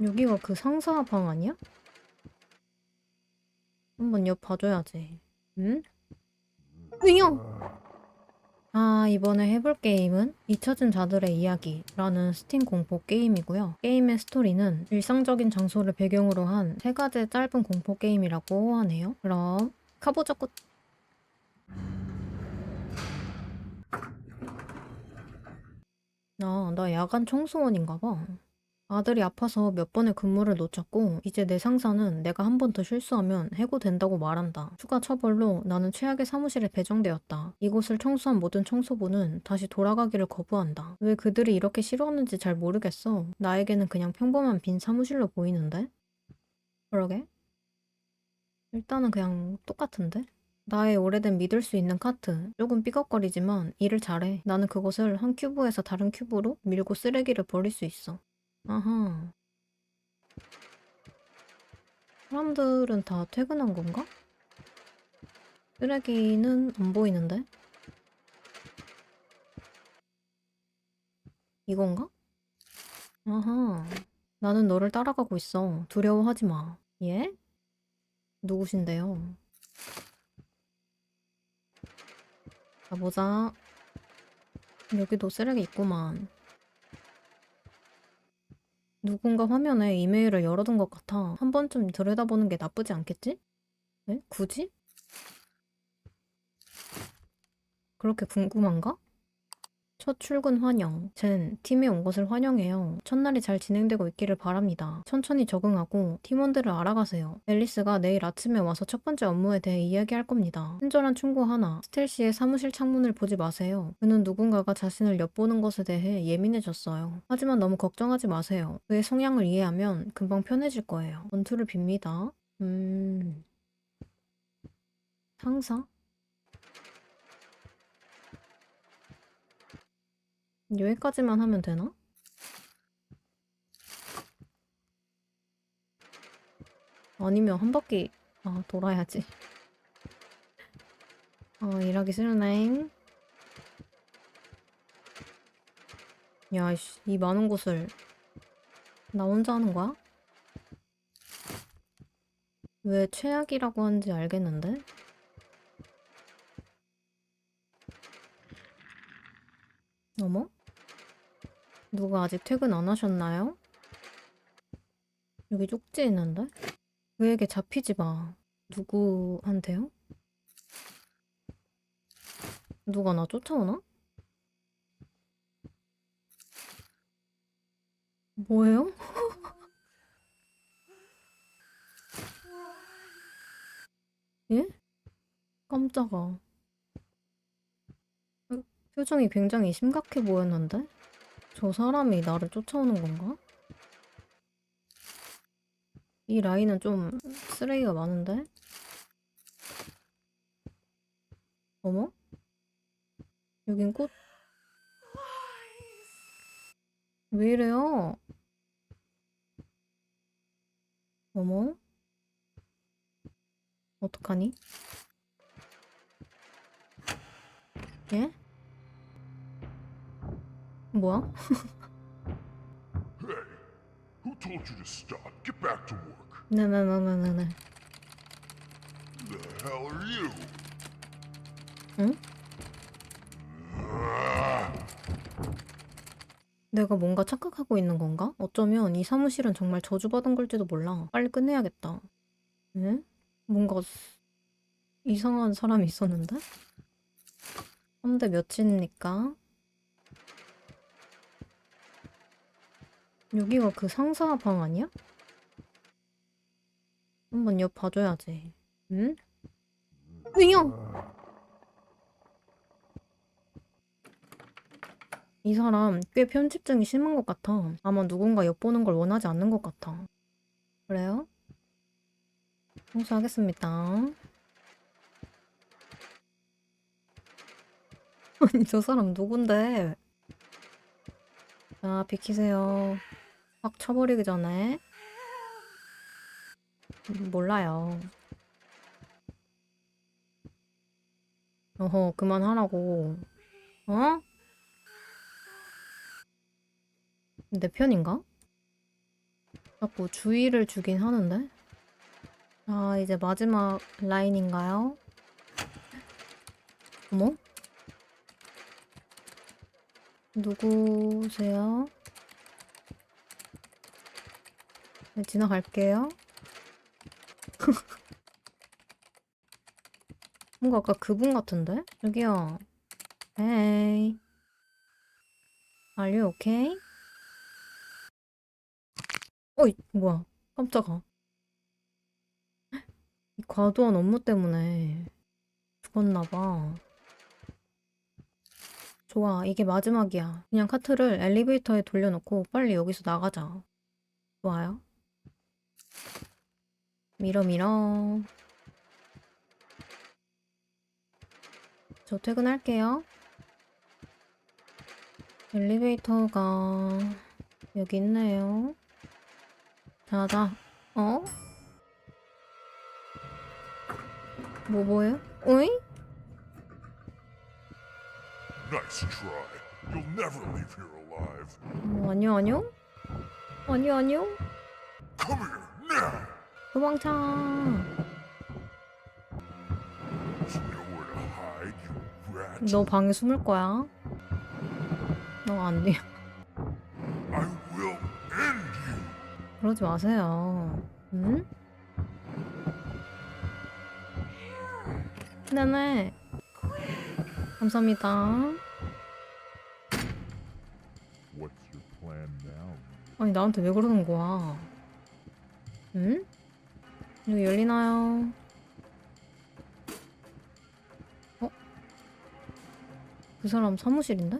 여기가 그 상사 방 아니야? 한번 옆 봐줘야지. 응? 으여! 아, 이번에 해볼 게임은 잊혀진 자들의 이야기라는 스팀 공포 게임이고요. 게임의 스토리는 일상적인 장소를 배경으로 한 세 가지 짧은 공포 게임이라고 하네요. 그럼 가보자꾸. 아, 나 야간 청소원인가 봐. 아들이 아파서 몇 번의 근무를 놓쳤고 이제 내 상사는 내가 한 번 더 실수하면 해고된다고 말한다. 추가 처벌로 나는 최악의 사무실에 배정되었다. 이곳을 청소한 모든 청소부는 다시 돌아가기를 거부한다. 왜 그들이 이렇게 싫어하는지 잘 모르겠어. 나에게는 그냥 평범한 빈 사무실로 보이는데? 그러게. 일단은 그냥 똑같은데? 나의 오래된 믿을 수 있는 카트. 조금 삐걱거리지만 일을 잘해. 나는 그것을 한 큐브에서 다른 큐브로 밀고 쓰레기를 버릴 수 있어. 아하. 사람들은 다 퇴근한 건가? 쓰레기는 안 보이는데? 이건가? 아하. 나는 너를 따라가고 있어. 두려워하지 마. 예? 누구신데요? 가보자. 여기도 쓰레기 있구만. 누군가 화면에 이메일을 열어둔 것 같아. 한 번쯤 들여다보는 게 나쁘지 않겠지? 네? 굳이? 그렇게 궁금한가? 첫 출근 환영. 젠, 팀에 온 것을 환영해요. 첫날이 잘 진행되고 있기를 바랍니다. 천천히 적응하고 팀원들을 알아가세요. 앨리스가 내일 아침에 와서 첫 번째 업무에 대해 이야기할 겁니다. 친절한 충고 하나. 스텔시의 사무실 창문을 보지 마세요. 그는 누군가가 자신을 엿보는 것에 대해 예민해졌어요. 하지만 너무 걱정하지 마세요. 그의 성향을 이해하면 금방 편해질 거예요. 원투를 빕니다. 음... 상사? 여기까지만 하면 되나? 아니면 한 바퀴 아 돌아야지. 어 일하기 싫네. 야이씨 이 많은 곳을 나 혼자 하는 거야? 왜 최악이라고 하는지 알겠는데? 어머? 누가 아직 퇴근 안 하셨나요? 여기 쪽지 있는데? 그에게 잡히지 마. 누구한테요? 누가 나 쫓아오나? 뭐예요? 예? 깜짝아. 표정이 굉장히 심각해 보였는데? 저 사람이 나를 쫓아오는 건가? 이 라인은 좀 쓰레기가 많은데? 어머? 여긴 꽃? 왜 이래요? 어머? 어떡하니? 예? 뭐야? Hey, who told you to stop? Get back to work. 네네네네네. The hell are you? 응? 내가 뭔가 착각하고 있는 건가? 어쩌면 이 사무실은 정말 저주받은 걸지도 몰라. 빨리 끝내야겠다. 응? 뭔가 스- 이상한 사람이 있었는데? 3대 몇입니까? 여기가 그 상사 방 아니야? 한번 옆 봐줘야지. 응? 으여! 이 사람 꽤 편집증이 심한 것 같아. 아마 누군가 엿보는 걸 원하지 않는 것 같아. 그래요? 청소하겠습니다. 아니, 저 사람 누군데? 자, 비키세요. 확 쳐버리기 전에. 음, 몰라요. 어허, 그만하라고. 어? 내 편인가? 자꾸 주의를 주긴 하는데. 자, 이제 마지막 라인인가요? 어머? 누구세요? 네, 지나갈게요. 뭔가 아까 그분 같은데? 여기요. Hey. Are you okay? 어이, 뭐야. 깜짝아. 이 과도한 업무 때문에 죽었나봐. 좋아, 이게 마지막이야. 그냥 카트를 엘리베이터에 돌려놓고 빨리 여기서 나가자. 좋아요. 밀어, 밀어. 저 퇴근할게요. 엘리베이터가 여기 있네요. 자자. 어? 뭐 뭐예요? 어이? Nice try. You'll never leave here alive. 어, 아니요 아니요. 아니요 아니요. Come here now. 도망쳐. 너 방에 숨을 거야. 너 안 돼. 그러지 마세요. 응? 네네. 감사합니다. 아니 나한테 왜 그러는 거야? 응? 여기 열리나요? 어? 그 사람 사무실인데?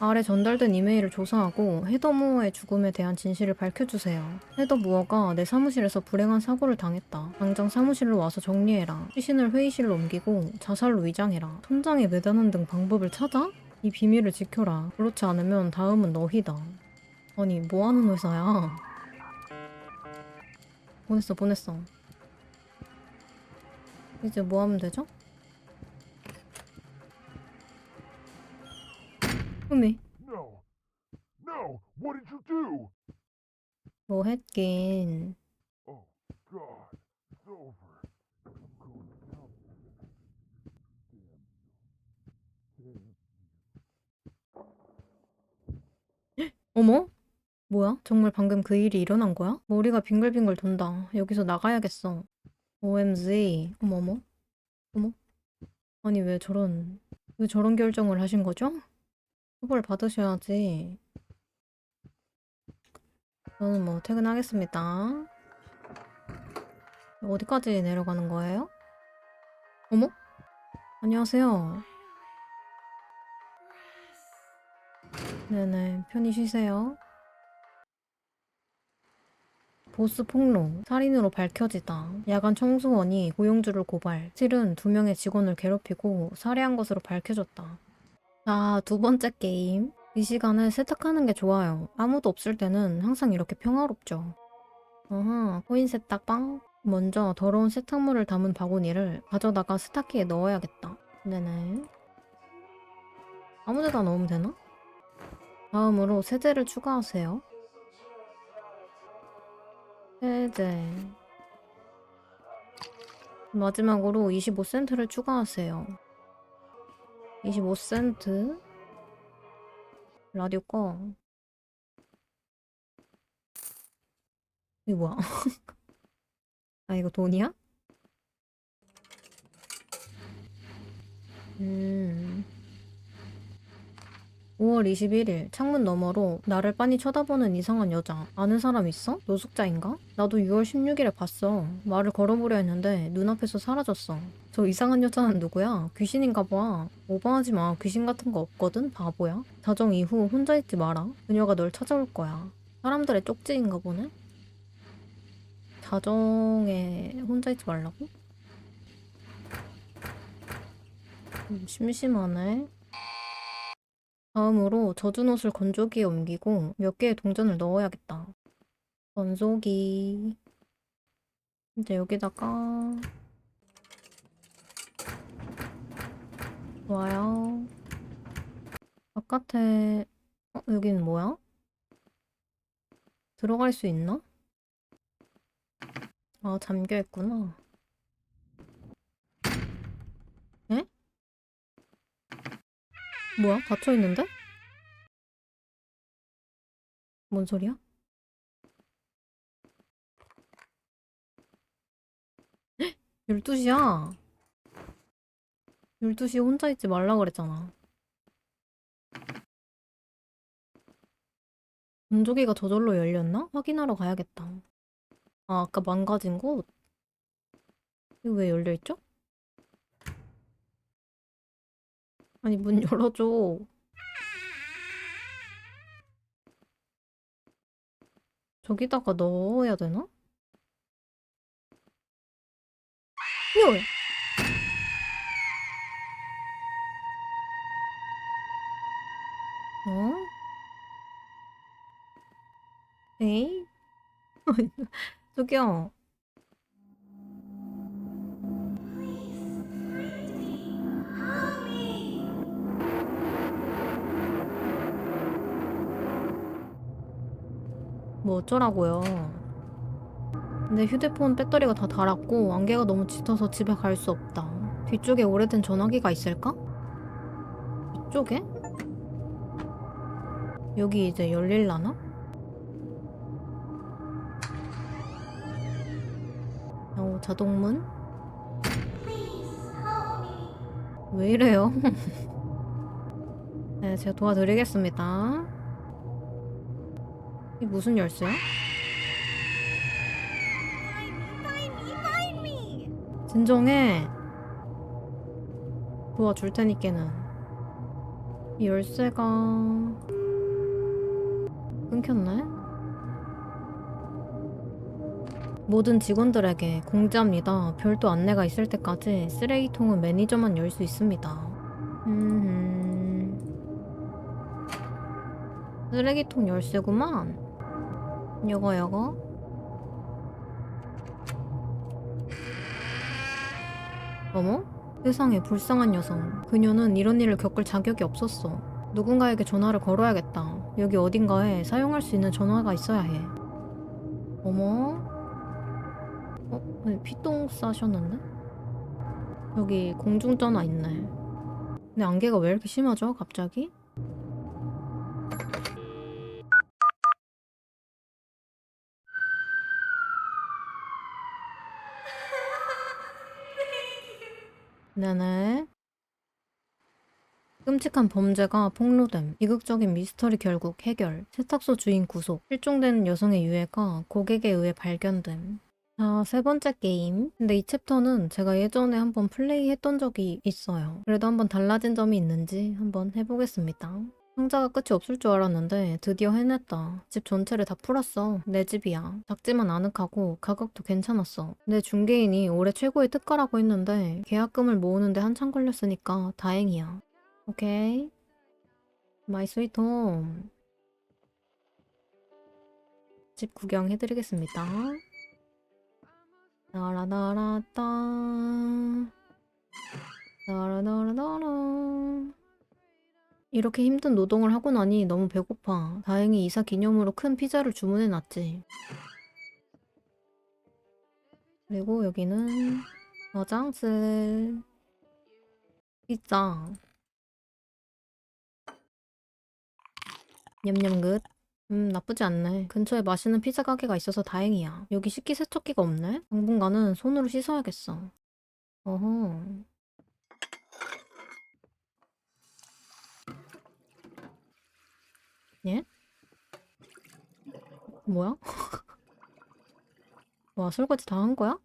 아래 전달된 이메일을 조사하고 헤더무어의 죽음에 대한 진실을 밝혀주세요. 헤더무어가 내 사무실에서 불행한 사고를 당했다. 당장 사무실로 와서 정리해라. 시신을 회의실로 옮기고 자살로 위장해라. 천장에 매다는 등 방법을 찾아? 이 비밀을 지켜라. 그렇지 않으면 다음은 너희다. 아니 뭐 하는 회사야? 보냈어 보냈어. 이제 뭐 하면 되죠? 음미 No. No. What did you do? 뭐 했긴 Oh, God. It's over. I'm going to tell them. 어머? 뭐야? 정말 방금 그 일이 일어난 거야? 머리가 빙글빙글 돈다. 여기서 나가야겠어. OMG. 어머머. 어머. 아니 왜 저런 왜 저런 결정을 하신 거죠? 처벌 받으셔야지. 저는 뭐 퇴근하겠습니다. 어디까지 내려가는 거예요? 어머? 안녕하세요. 네네, 편히 쉬세요. 보스 폭로, 살인으로 밝혀지다. 야간 청소원이 고용주를 고발. 실은 두 명의 직원을 괴롭히고 살해한 것으로 밝혀졌다. 자, 두 번째 게임. 이 시간에 세탁하는 게 좋아요. 아무도 없을 때는 항상 이렇게 평화롭죠. 어허, 코인 세탁방? 먼저 더러운 세탁물을 담은 바구니를 가져다가 세탁기에 넣어야겠다. 네네. 아무 데다 넣으면 되나? 다음으로 세제를 추가하세요. 세제. 마지막으로 25센트를 추가하세요. 25센트. 라디오 꺼. 이거 뭐야? 아, 이거 돈이야? 음. 5월 21일 창문 너머로 나를 빤히 쳐다보는 이상한 여자. 아는 사람 있어? 노숙자인가? 나도 6월 16일에 봤어. 말을 걸어보려 했는데 눈앞에서 사라졌어. 저 이상한 여자는 누구야? 귀신인가 봐. 오버하지 마. 귀신 같은 거 없거든 바보야. 자정 이후 혼자 있지 마라. 그녀가 널 찾아올 거야. 사람들의 쪽지인가 보네? 자정에 혼자 있지 말라고? 음, 심심하네 다음으로 젖은 옷을 건조기에 옮기고 몇 개의 동전을 넣어야겠다. 건조기. 이제 여기다가 좋아요. 바깥에 어, 여기는 뭐야? 들어갈 수 있나? 아, 잠겨 있구나. 에? 뭐야? 닫혀 있는데? 뭔 소리야? 헉! 12시야. 12시에 혼자 있지 말라 그랬잖아. 건조기가 저절로 열렸나? 확인하러 가야겠다. 아, 아까 망가진 곳? 이거 왜 열려있죠? 아니, 문 열어줘. 저기다가 넣어야 되나? 헐! 어? 에이? 저기요. 뭐 어쩌라고요. 근데 휴대폰 배터리가 다 닳았고 안개가 너무 짙어서 집에 갈 수 없다. 뒤쪽에 오래된 전화기가 있을까? 이쪽에? 여기 이제 열릴라나? 어, 자동문? 왜 이래요? 네, 제가 도와드리겠습니다. 이 무슨 열쇠야? 진정해. 도와줄 테니까는. 이 열쇠가 끊겼네? 모든 직원들에게 공지합니다. 별도 안내가 있을 때까지 쓰레기통은 매니저만 열 수 있습니다. 음... 쓰레기통 열쇠구만. 여거 여거. 어머? 세상에 불쌍한 여성. 그녀는 이런 일을 겪을 자격이 없었어. 누군가에게 전화를 걸어야겠다. 여기 어딘가에 사용할 수 있는 전화가 있어야 해. 어머? 어? 아니, 피똥 싸셨는데? 여기 공중전화 있네. 근데 안개가 왜 이렇게 심하죠? 갑자기? 네네. 끔찍한 범죄가 폭로됨. 비극적인 미스터리 결국 해결. 세탁소 주인 구속. 실종된 여성의 유해가 고객에 의해 발견됨. 자, 세 번째 게임. 근데 이 챕터는 제가 예전에 한번 플레이했던 적이 있어요. 그래도 한번 달라진 점이 있는지 한번 해보겠습니다. 상자가 끝이 없을 줄 알았는데 드디어 해냈다. 집 전체를 다 풀었어. 내 집이야. 작지만 아늑하고 가격도 괜찮았어. 내 중개인이 올해 최고의 특가라고 했는데 계약금을 모으는데 한참 걸렸으니까 다행이야. 오케이. 마이 스위트 홈. 집 구경해드리겠습니다. 나라나라따. 나라나라나라. 이렇게 힘든 노동을 하고 나니 너무 배고파. 다행히 이사 기념으로 큰 피자를 주문해 놨지. 그리고 여기는 화장실. 피자. 냠냠 굿. 음, 나쁘지 않네. 근처에 맛있는 피자 가게가 있어서 다행이야. 여기 식기 세척기가 없네? 당분간은 손으로 씻어야겠어. 어허. 예? 뭐야? 와, 설거지 다 한 거야?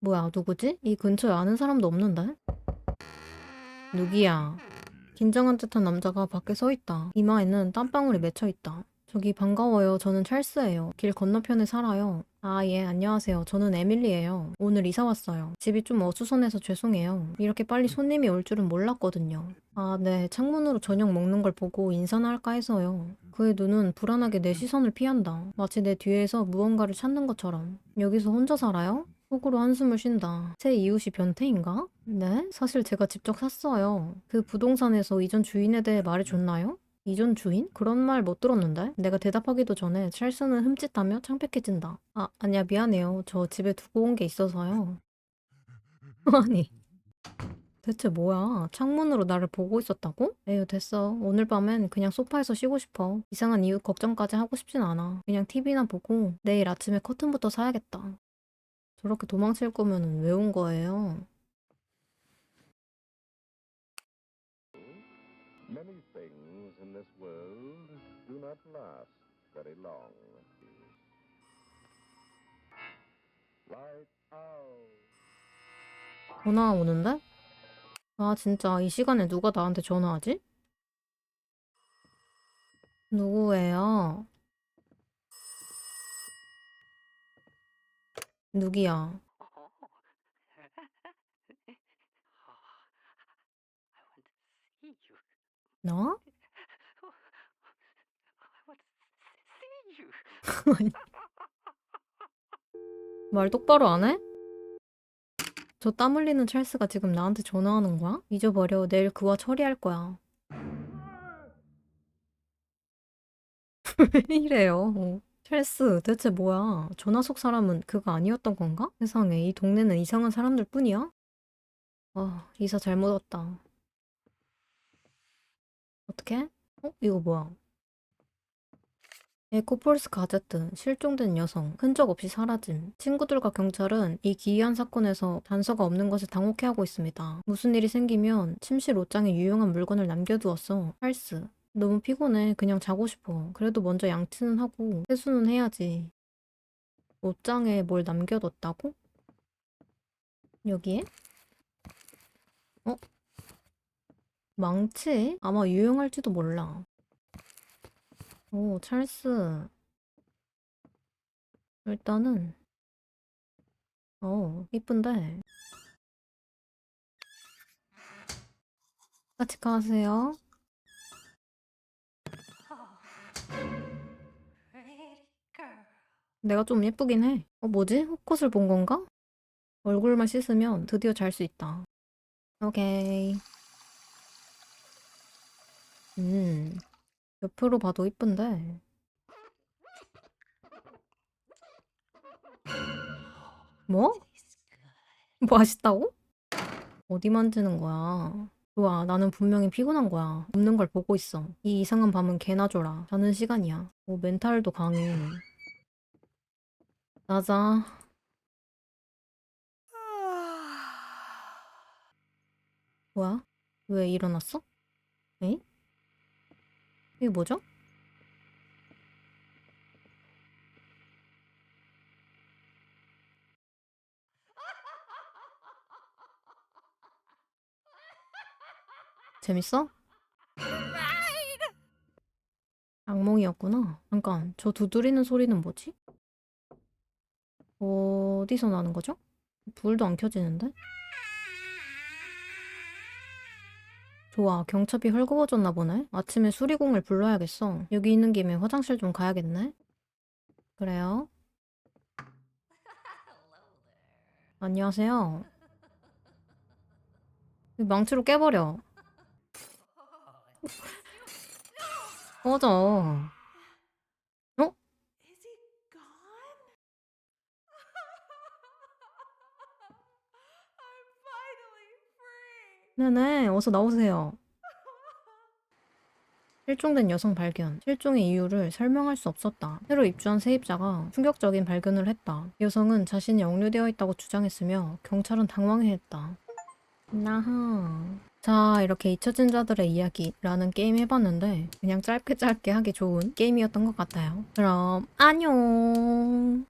뭐야, 누구지? 이 근처에 아는 사람도 없는데? 누구야? 긴장한 듯한 남자가 밖에 서 있다. 이마에는 땀방울이 맺혀 있다. 저기 반가워요. 저는 찰스예요. 길 건너편에 살아요. 아, 예, 안녕하세요. 저는 에밀리예요. 오늘 이사 왔어요. 집이 좀 어수선해서 죄송해요. 이렇게 빨리 손님이 올 줄은 몰랐거든요. 아, 네. 창문으로 저녁 먹는 걸 보고 인사나 할까 해서요. 그의 눈은 불안하게 내 시선을 피한다. 마치 내 뒤에서 무언가를 찾는 것처럼. 여기서 혼자 살아요? 속으로 한숨을 쉰다. 새 이웃이 변태인가? 네? 사실 제가 직접 샀어요. 그 부동산에서 이전 주인에 대해 말해줬나요? 이전 주인? 그런 말 못 들었는데? 내가 대답하기도 전에 찰스는 흠칫하며 창백해진다. 아, 아니야, 미안해요. 저 집에 두고 온 게 있어서요. 아니, 대체 뭐야? 창문으로 나를 보고 있었다고? 에휴, 됐어. 오늘 밤엔 그냥 소파에서 쉬고 싶어. 이상한 이유 걱정까지 하고 싶진 않아. 그냥 TV나 보고 내일 아침에 커튼부터 사야겠다. 저렇게 도망칠 거면 왜 온 거예요? Not last very long. Light out. 전화 오는데? 아, 진짜 이 시간에 누가 나한테 전화하지? 누구예요? 누기야? I want to see you. 나? I want to see you. 말 똑바로 안 해? 저 땀 흘리는 찰스가 지금 나한테 전화하는 거야? 잊어버려. 내일 그와 처리할 거야. 왜 이래요? 어. 찰스, 대체 뭐야? 전화 속 사람은 그가 아니었던 건가? 세상에, 이 동네는 이상한 사람들 뿐이야? 아, 이사 잘못 왔다. 어떻게? 어? 이거 뭐야? 에코폴스 가제트, 실종된 여성, 흔적 없이 사라짐. 친구들과 경찰은 이 기이한 사건에서 단서가 없는 것을 당혹해하고 있습니다. 무슨 일이 생기면 침실 옷장에 유용한 물건을 남겨두었어. 찰스. 너무 피곤해. 그냥 자고 싶어. 그래도 먼저 양치는 하고 세수는 해야지. 옷장에 뭘 남겨뒀다고? 여기에? 어? 망치? 아마 유용할지도 몰라. 오, 찰스. 일단은, 어, 이쁜데. 같이 가세요. 내가 좀 예쁘긴 해. 어, 뭐지? 헛것을 본 건가? 얼굴만 씻으면 드디어 잘 수 있다. 오케이. 음, 옆으로 봐도 이쁜데. 뭐? 맛있다고? 어디 만지는 거야? 좋아, 나는 분명히 피곤한 거야. 없는 걸 보고 있어. 이 이상한 밤은 개나 줘라. 자는 시간이야. 오, 멘탈도 강해. 자자. 뭐야? 왜 일어났어? 에? 이 게 뭐죠? 재밌어? 악몽이었구나. 잠깐, 저 두드리는 소리는 뭐지? 어디서 나는 거죠? 불도 안 켜지는데? 좋아, 경첩이 헐거워졌나 보네. 아침에 수리공을 불러야겠어. 여기 있는 김에 화장실 좀 가야겠네. 그래요? 안녕하세요. 이 망치로 깨버려. 꺼져. 네네, 어서 나오세요. 실종된 여성 발견. 실종의 이유를 설명할 수 없었다. 새로 입주한 세입자가 충격적인 발견을 했다. 여성은 자신이 억류되어 있다고 주장했으며 경찰은 당황해했다. 나하. 자, 이렇게 잊혀진 자들의 이야기라는 게임 해봤는데 그냥 짧게 짧게 하기 좋은 게임이었던 것 같아요. 그럼 안녕.